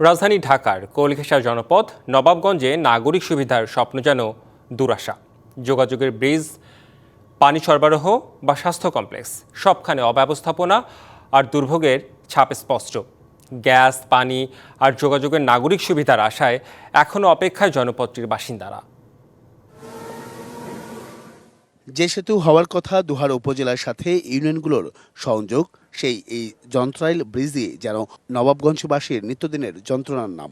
রাজধানী ঢাকার কলকেশা জনপদ নবাবগঞ্জে নাগরিক সুবিধার স্বপ্ন যেন দুরাশা। যোগাযোগের ব্রিজ, পানি সরবরাহ বা স্বাস্থ্য কমপ্লেক্স সবখানে অব্যবস্থাপনা আর দুর্ভোগের ছাপ স্পষ্ট। গ্যাস, পানি আর যোগাযোগের নাগরিক সুবিধার আশায় এখনও অপেক্ষায় জনপদটির বাসিন্দারা। যে সেতু হওয়ার কথা দুহার উপজেলার সাথে ইউনিয়নগুলোর সংযোগ সেই এই যন্ত্রাইল ব্রিজই যেন নবাবগঞ্জবাসীর নিত্যদিনের যন্ত্রণার নাম।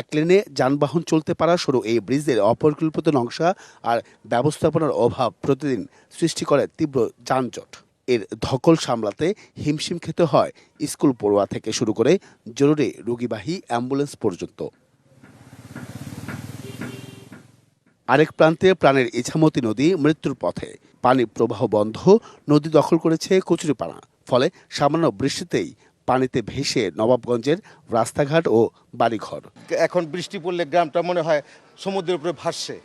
এক লেনে যানবাহন চলতে পারা সরু এই ব্রিজের অপরিকল্পিত নকশা আর ব্যবস্থাপনার অভাব প্রতিদিন সৃষ্টি করে তীব্র যানজট। এর ধকল সামলাতে হিমশিম খেতে হয় স্কুল পড়ুয়া থেকে শুরু করে জরুরি রোগীবাহী অ্যাম্বুলেন্স পর্যন্ত। আরেক প্রান্তে প্রাণের ইছামতি নদী মৃত্যুর পথে। পানি প্রবাহ বন্ধ, নদী দখল করেছে কচুরিপাড়া। ফলে সামান্য বৃষ্টিতেই পানিতে ভেসে নবাবগঞ্জের রাস্তাঘাট ও বাড়িঘর। এখন বৃষ্টি পড়লে গ্রামটা মনে হয় সমুদ্রের উপরে ভাসছে।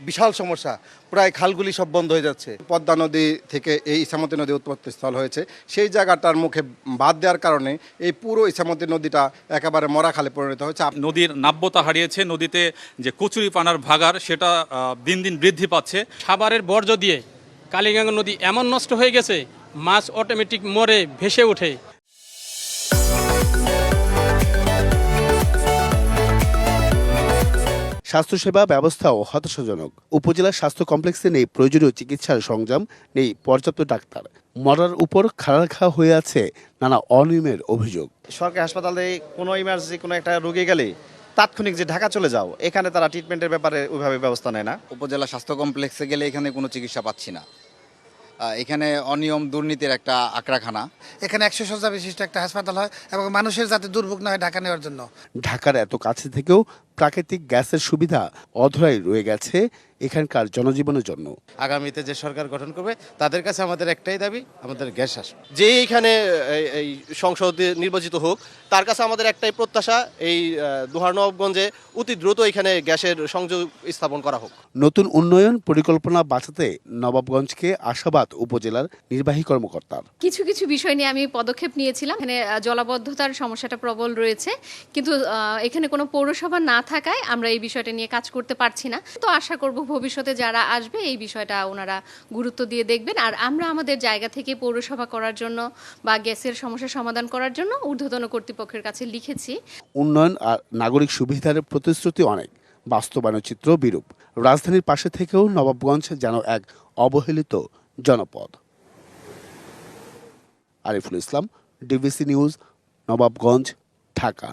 বিশাল সমস্যা। প্রায় খালগুলি সব বন্ধ হয়ে যাচ্ছে। পদ্মা নদী থেকে এই ইসামতি নদী উৎপত্তি স্থল হয়েছে। সেই জায়গাটার মুখে বাদ দেওয়ার কারণে এই পুরো ইসামতি নদীটা একেবারে মরা খালে পরিণত হয়েছে। নদীর নাব্যতা হারিয়েছে। নদীতে যে কচুরি পানার ভাগার সেটা দিন দিন বৃদ্ধি পাচ্ছে। খাবারের বর্জ্য দিয়ে কালীগঙ্গা নদী এমন নষ্ট হয়ে গেছে মাছ অটোমেটিক মরে ভেসে ওঠে। স্বাস্থ্যসেবা ব্যবস্থাও হতাশাজনক। উপজেলা স্বাস্থ্য কমপ্লেক্সে নেই প্রয়োজনীয় চিকিৎসার সংযম নেই পর্যাপ্ত ডাক্তার। মরার উপর খাড়া রাখা হয়ে আছে নানা অনিয়মের অভিযোগ। সরকারি হাসপাতালে কোনো ইমার্জেন্সি কোনো একটা রোগী গেলে তাৎক্ষণিক যে ঢাকা চলে যাও এখানে তারা ট্রিটমেন্টের ব্যাপারে ওইভাবে ব্যবস্থা নেয় না। উপজেলা স্বাস্থ্য কমপ্লেক্সে গেলে এখানে কোনো চিকিৎসা পাচ্ছি না। এখানে অনিয়ম দুর্নীতির একটা আকড়াখানা। এখানে একশো শয্যা বিশিষ্ট একটা হাসপাতাল হয় এবং মানুষের যাতে দুর্ভোগ না হয় ঢাকা নেওয়ার জন্য। ঢাকার এত কাছে থেকেও প্রাকৃতিক গ্যাসের সুবিধা অধরাই রয়ে গেছে এখানকার জনজীবনের জন্য। আগামীতে যে সরকার গঠন করবে তাদের কাছে আমাদের একটাই দাবি আমাদের গ্যাস আসবে। যে এইখানে এই- সংসদে নির্বাচিত হোক তার কাছে আমাদের একটাই প্রত্যাশা এই আহ, দুহারনবাবগঞ্জে অতি দ্রুত এখানে গ্যাসের সংযোগ স্থাপন করা হোক। নতুন উন্নয়ন পরিকল্পনা বাঁচাতে নবাবগঞ্জকে আশাবাদ উপজেলার নির্বাহী কর্মকর্তার। কিছু কিছু বিষয় নিয়ে আমি পদক্ষেপ নিয়েছিলাম। এখানে জলাবদ্ধতার সমস্যাটা প্রবল রয়েছে। কিন্তু এখানে কোনো পৌরসভা না থাকায় আমরা এই বিষয়টা নিয়ে কাজ করতে পারছি না। তো আশা করব ভবিষ্যতে যারা আসবে এই বিষয়টা ওনারা গুরুত্ব দিয়ে দেখবেন। আর আমরা আমাদের জায়গা থেকে পৌরসভা করার জন্য বা গ্যাসের সমস্যা সমাধান করার জন্য ঊর্ধ্বতন কর্তৃপক্ষের কাছে লিখেছি। উন্নয়ন আর নাগরিক সুবিধার প্রতিশ্রুতি অনেক। বাস্তবায়ন চিত্র বিরূপ। রাজধানীর পাশে থেকেও নবাবগঞ্জ যেন এক অবহেলিত জনপদ। Ariful Islam, DBC news, Nawabganj, Dhaka.